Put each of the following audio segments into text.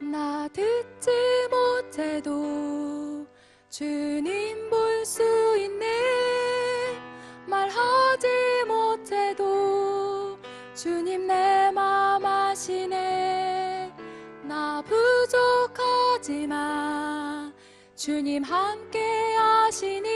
나 듣지 못해도 주님 볼 수 있네. 말하지 못해도 주님 내 맘 아시네. 나 부족하지만 주님 함께 하시니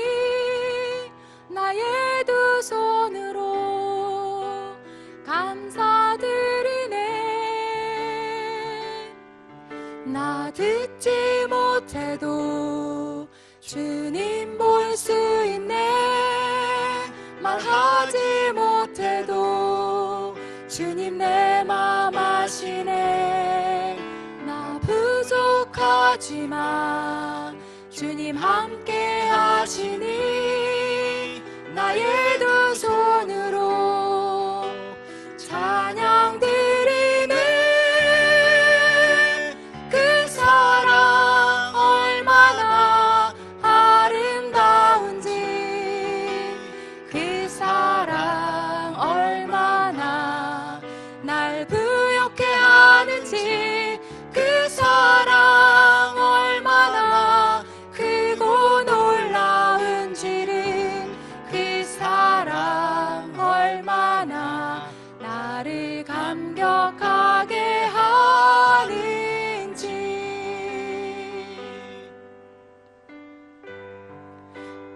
나 듣지 못해도 주님 볼 수 있네. 말하지 못해도 주님 내 맘 아시네. 나 부족하지만 주님 함께 하시니 나의 두 그 사랑 얼마나 크고 놀라운지를 그 사랑 얼마나 나를 감격하게 하는지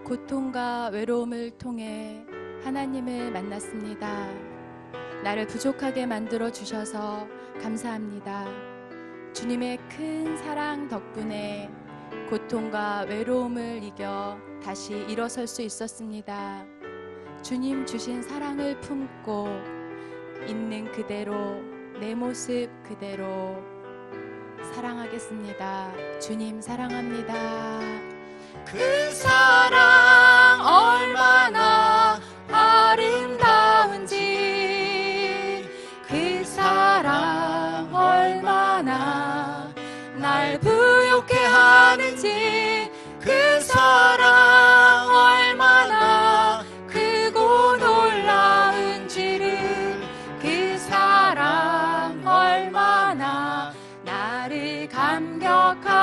고통과 외로움을 통해 하나님을 만났습니다. 나를 부족하게 만들어 주셔서 감사합니다. 주님의 큰 사랑 덕분에 고통과 외로움을 이겨 다시 일어설 수 있었습니다. 주님 주신 사랑을 품고 있는 그대로 내 모습 그대로 사랑하겠습니다. 주님 사랑합니다. 그 사랑 얼마 날 부욕해 하는지 그 사랑 얼마나 크고 놀라운지를 그 사랑 얼마나 나를 감격하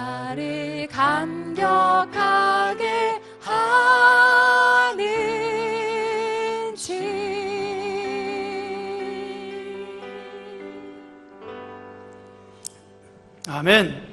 나를 감격하게 하는지 아멘.